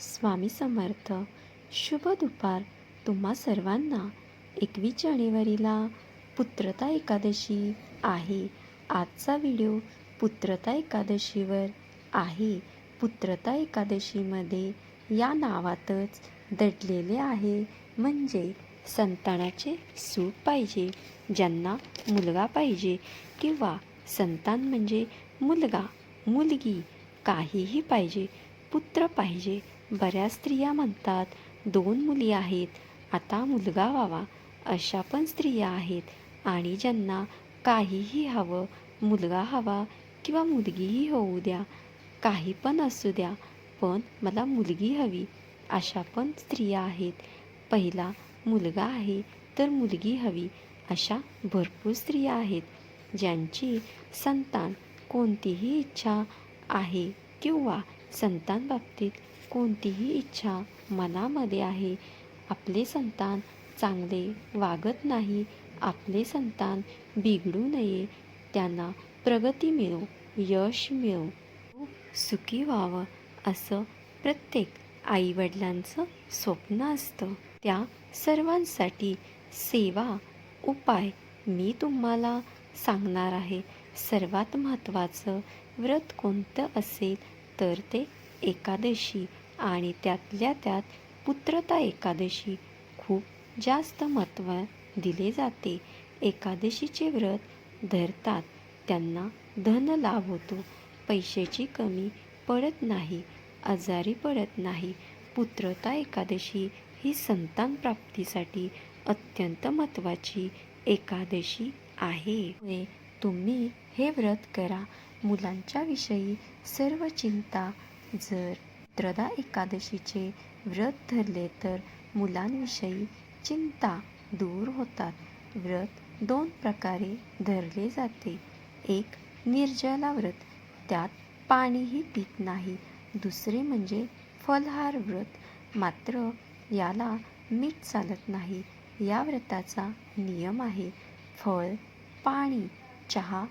स्वामी समर्थ शुभ दुपार तुम्हा सर्वांना. एकवीस जानेवारीला पुत्रता एकादशी आहे. आजचा व्हिडिओ पुत्रता एकादशीवर आहे. पुत्रता एकादशीमध्ये या नावातच दडलेले आहे. म्हणजे संतानाचे सूप पाहिजे ज्यांना मुलगा पाहिजे किंवा संतान म्हणजे मुलगा मुलगी काहीही पाहिजे पुत्र पाहिजे बऱ्याच स्त्रिया म्हणतात दोन मुली आहेत आता मुलगा व्हावा. अशा पण स्त्रिया आहेत. आणि ज्यांना काहीही हवं मुलगा हवा किंवा मुलगीही होऊ द्या काही पण असू द्या पण मला मुलगी हवी अशा पण स्त्रिया आहेत. पहिला मुलगा आहे तर मुलगी हवी अशा भरपूर स्त्रिया आहेत ज्यांची संतान कोणतीही इच्छा आहे किंवा संतान बाबतीत कोणतीही इच्छा मनामध्ये आहे. आपले संतान चांगले वागत नाही. आपले संतान बिघडू नये. त्यांना प्रगती मिळो यश मिळो. खूप सुखी व्हावं असं प्रत्येक आईवडिलांचं स्वप्न असतं. त्या सर्वांसाठी सेवा उपाय मी तुम्हाला सांगणार आहे. सर्वात महत्त्वाचं व्रत कोणतं असेल तर ते एकादशी आणि त्यातल्या त्यात पुत्रता एकादशी खूप जास्त महत्त्व दिले जाते. एकादशीचे व्रत धरतात. त्यांना धन लाभ होतो. पैशाची कमी पडत नाही. आजारी पडत नाही. पुत्रता एकादशी ही संतान प्राप्तीसाठी अत्यंत महत्त्वाची एकादशी आहे. तुम्ही हे व्रत करा. मुलांच्याविषयी सर्व चिंता जर त्रदा एकादशीचे व्रत धरले तर मुलांविषयी चिंता दूर होतात. व्रत दोन प्रकारे धरले जाते. एक निर्जला व्रत. त्यात पाणीही पित नाही. दुसरे म्हणजे फलहार व्रत. मात्र याला मीठ चालत नाही. या व्रताचा नियम आहे. फळ पाणी चहा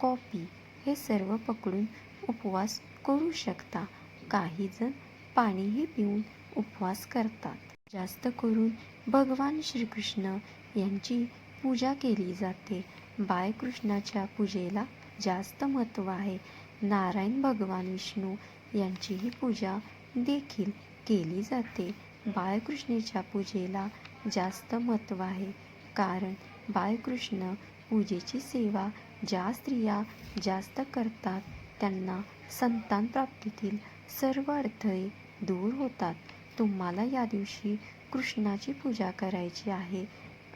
कॉफी हे सर्व पकडून उपवास करू शकता. काही जण पाणीही पिऊन उपवास करतात. जास्त करून भगवान श्रीकृष्ण यांची पूजा केली जाते. बाळकृष्णाच्या पूजेला जास्त महत्त्व आहे. नारायण भगवान विष्णू यांचीही पूजा देखील केली जाते. बाळकृष्णेच्या पूजेला जास्त महत्त्व आहे. कारण बाळकृष्ण पूजेची सेवा ज्या स्त्रिया जास्त करतात त्यांना संतान प्राप्तीतील सर्व अडथळे दूर होतात. तुम्हाला या दिवशी कृष्णाची पूजा करायची आहे.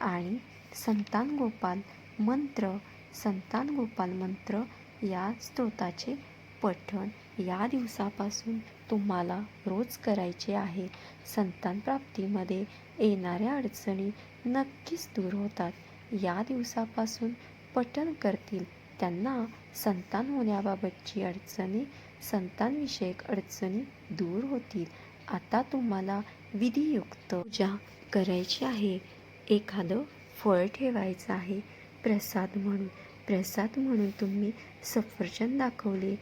आणि संतान गोपाल मंत्र संतान गोपाल मंत्र या स्तोताचे पठण या दिवसापासून तुम्हाला रोज करायचे आहे. संतान प्राप्तीमध्ये येणाऱ्या अडचणी नक्कीच दूर होतात. या दिवसापासून पठण करतील. त्यांना संतान होण्याबाबतची अडचणी संतानविषयक अडचणी दूर होतील. आता तुम्हाला विधियुक्त पूजा करायची आहे. एखादं फळ ठेवायचं आहे. प्रसाद म्हणून. प्रसाद म्हणून तुम्ही सफरचंद दाखवले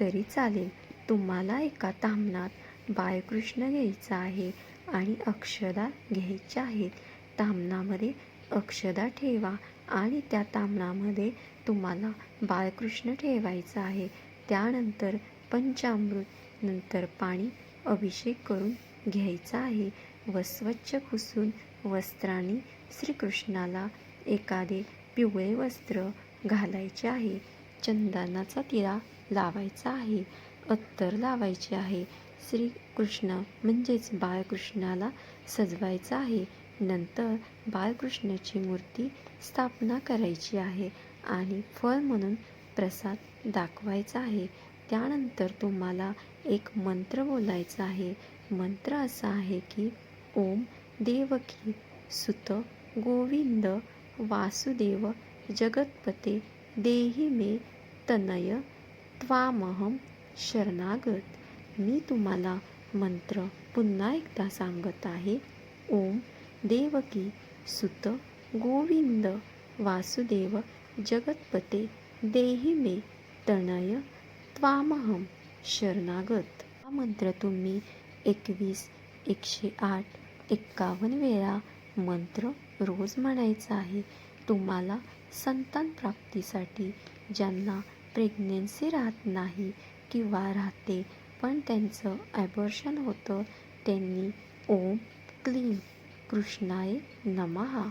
तरी चालेल. तुम्हाला एका तामणात बाळकृष्ण घ्यायचा आहे आणि अक्षदा घ्यायच्या आहेत. तामणामध्ये अक्षदा ठेवा आणि त्या तामणामध्ये तुम्हाला बाळकृष्ण ठेवायचं आहे. त्यानंतर पंचामृत नंतर पाणी अभिषेक करून घ्यायचा आहे. व स्वच्छ पुसून वस्त्राने श्रीकृष्णाला एखादे पिवळे वस्त्र घालायचे आहे. चंदनाचा तिळा लावायचा आहे. अत्तर लावायचे आहे. श्रीकृष्ण म्हणजेच बाळकृष्णाला सजवायचं आहे. नंतर बाळकृष्णाची मूर्ती स्थापना करायची आहे आणि फळ म्हणून प्रसाद दाखवायचा आहे. त्यानंतर तुम्हाला एक मंत्र बोलायचा आहे. मंत्र असा आहे की ओम देवकी सुत गोविंद वासुदेव जगतपते देही मे तनय त्वामहम शरणागत. मी तुम्हाला मंत्र पुन्हा एकदा सांगत आहे. ओम देवकी सुत गोविंद वासुदेव जगतपते देही मे तनय त्वामहम शरणागत. हा मंत्र तुम्ही एकवीस एकशे आठ एक्कावन्न वेळा मंत्र रोज म्हणायचा आहे. तुम्हाला संतान प्राप्तीसाठी ज्यांना प्रेग्नेन्सी राहत नाही किंवा राहते पण त्यांचं ॲबॉर्शन होतं त्यांनी ओम क्लीम कृष्णाय नमहा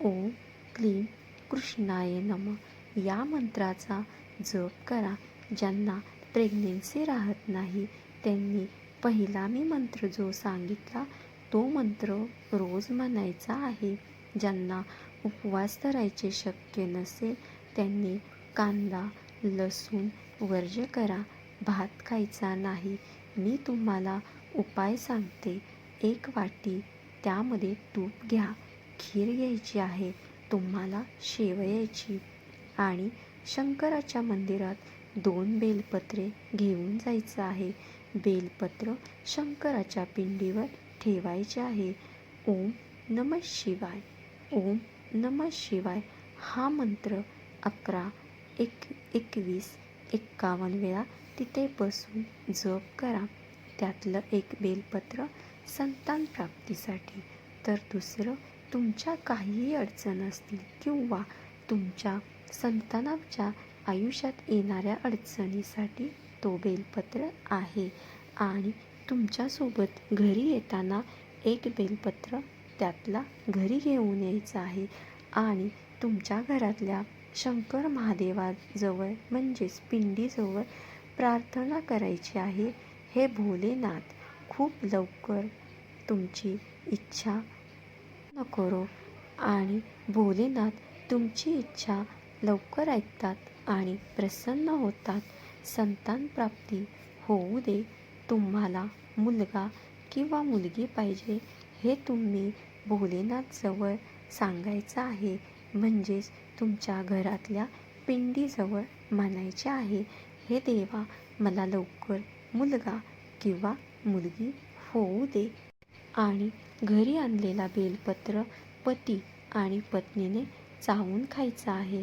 ओम क्लीम कृष्णाय नम. या मंत्राचा जप करा. ज्यांना प्रेग्नेन्सी राहत नाही त्यांनी पहिला मी मंत्र जो सांगितला तो मंत्र रोज म्हणायचा आहे. ज्यांना उपवास करायचे शक्य नसेल त्यांनी कांदा लसूण वर्ज करा भात खायचा नाही. मी तुम्हाला उपाय सांगते. एक वाटी त्यामध्ये तूप घ्या. खीर घ्यायची आहे तुम्हाला शेवयाची. आणि शंकराच्या मंदिरात दोन बेलपत्रे घेऊन जायचं आहे. बेलपत्र शंकराच्या पिंडीवर ठेवायचे आहे. ओम नम शिवाय. ओम नम शिवाय हा मंत्र अकरा एक एकवीस एक्कावन्न वेळा तिथे बसून जप करा. त्यातलं एक बेलपत्र संतान प्राप्तीसाठी. तर दुसरं तुमच्या काहीही अडचण असतील किंवा तुमच्या संतानाच्या आयुष्यात येणाऱ्या अडचणीसाठी तो बेलपत्र आहे आणि तुमच्यासोबत घरी येताना एक बेलपत्र त्यातला घरी घेऊन यायचं आहे आणि तुमच्या घरातल्या शंकर महादेवाजवळ म्हणजेच पिंडीजवळ प्रार्थना करायची आहे. हे भोलेनाथ खूप लवकर तुमची इच्छा न करो आणि भोलेनाथ तुमची इच्छा लवकर ऐकतात. आणि प्रसन्न होतात. संतान प्राप्ती होऊ दे. तुम्हाला मुलगा किंवा मुलगी पाहिजे हे तुम्ही भोलेनाथजवळ सांगायचं आहे. म्हणजेच तुमच्या घरातल्या पिंडीजवळ म्हणायचे आहे. हे देवा मला लवकर मुलगा किंवा मुलगी होऊ दे. आणि घरी आणलेला बेलपत्र पती आणि पत्नीने चावून खायचा आहे.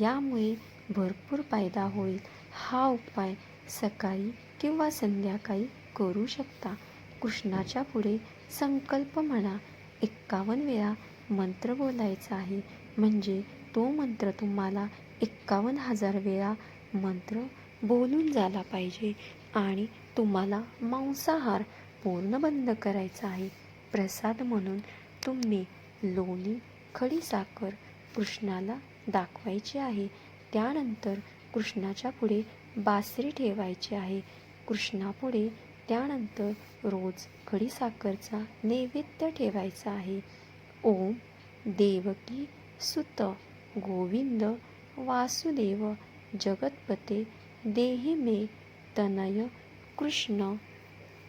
यामुळे भरपूर फायदा होईल. हा उपाय सकाळी किंवा संध्याकाळी करू शकता. कृष्णाच्या पुढे संकल्प म्हणा. एक्कावन्न वेळा मंत्र बोलायचा आहे. म्हणजे तो मंत्र तुम्हाला एक्कावन्न हजार वेळा मंत्र बोलून झाला पाहिजे आणि तुम्हाला मांसाहार पूर्ण बंद करायचा आहे. प्रसाद म्हणून तुम्ही लोणी खडीसाखर कृष्णाला दाखवायची आहे. त्यानंतर कृष्णाच्या पुढे बासरी ठेवायची आहे. कृष्णापुढे त्यानंतर रोज खडीसाखरचा नैवेद्य ठेवायचा आहे. ओम देवकी सुत गोविंद वासुदेव जगतपते देहि मे तनय कृष्ण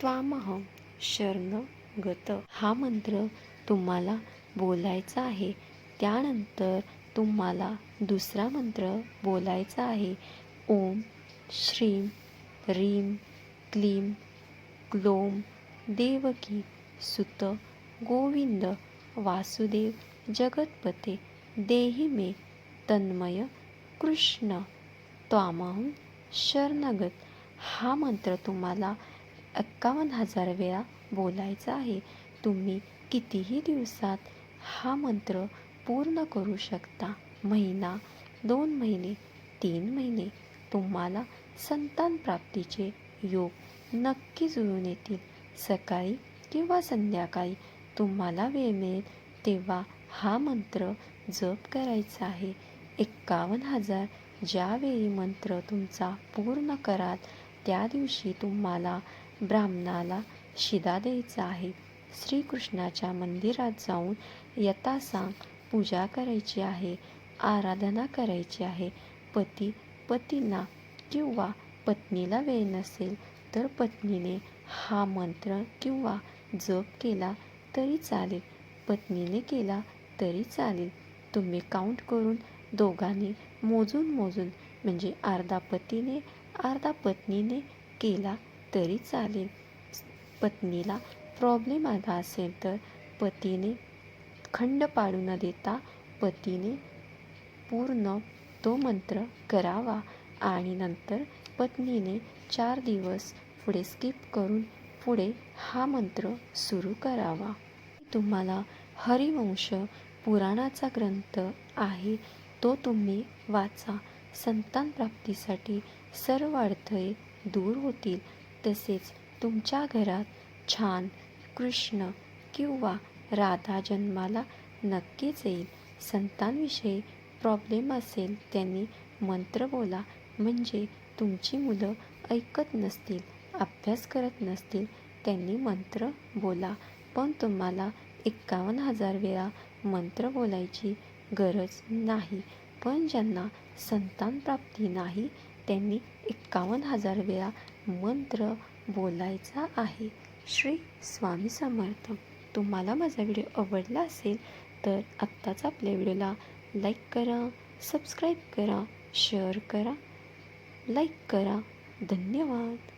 त्वामह शरण गत. हा मंत्र तुम्हाला बोलायचा आहे. त्यानंतर तुम्हाला दुसरा मंत्र बोलायचा आहे. ओम श्रीम रीम क्लीं क्लोम देवकी सुत गोविंद वासुदेव जगतपते देही मे तन्मय कृष्ण त्वामहं शरणगत. हा मंत्र तुम्हाला एक्कावन्न हजार वेळा बोलायचा आहे. तुम्ही कितीही दिवसात हा मंत्र पूर्ण करू शकता. महिना दोन महिने तीन महिने तुम्हाला संतान प्राप्तीचे योग नक्की जुळून येतील. सकाळी किंवा संध्याकाळी तुम्हाला वेळ मिळेल तेव्हा हा मंत्र जप करायचा आहे. एक्कावन्न हजार ज्यावेळी मंत्र तुमचा पूर्ण कराल त्या दिवशी तुम्हाला ब्राह्मणाला शिदा द्यायचा आहे. श्रीकृष्णाच्या मंदिरात जाऊन यथासांग पूजा करायची आहे आराधना करायची आहे. पती पतींना किंवा पत्नीला वेळ नसेल तर पत्नीने हा मंत्र किंवा जप केला तरी चालेल. पत्नीने केला तरी चालेल. तुम्ही काउंट करून दोघांनी मोजून मोजून म्हणजे अर्धा पतीने अर्धा पत्नीने केला तरी चालेल. पत्नीला प्रॉब्लेम आला असेल तर पतीने खंड पाडू न देता पतीने पूर्ण तो मंत्र करावा आणि नंतर पत्नीने चार दिवस पुढे स्किप करून पुढे हा मंत्र सुरू करावा. तुम्हाला हरिवंश पुराणाचा ग्रंथ आहे तो तुम्ही वाचा. संतान प्राप्तीसाठी सर्व अडथळे दूर होतील. तसेच तुमच्या घरात छान कृष्ण किंवा राधा जन्माला नक्कीच येईल. संतांविषयी प्रॉब्लेम असेल त्यांनी मंत्र बोला. म्हणजे तुमची मुलं ऐकत नसतील अभ्यास करत नसतील त्यांनी मंत्र बोला. पण तुम्हाला एक्कावन्न हजार वेळा मंत्र बोलायची गरज नाही. पण ज्यांना संतान प्राप्ती नाही त्यांनी एक्कावन्न हजार वेळा मंत्र बोलायचा आहे. श्री स्वामी समर्थ. तुम्हाला माझा व्हिडिओ आवडला असेल तर आत्ताच आपल्या व्हिडिओला लाईक करा सबस्क्राईब करा शेअर करा. लाईक करा. धन्यवाद.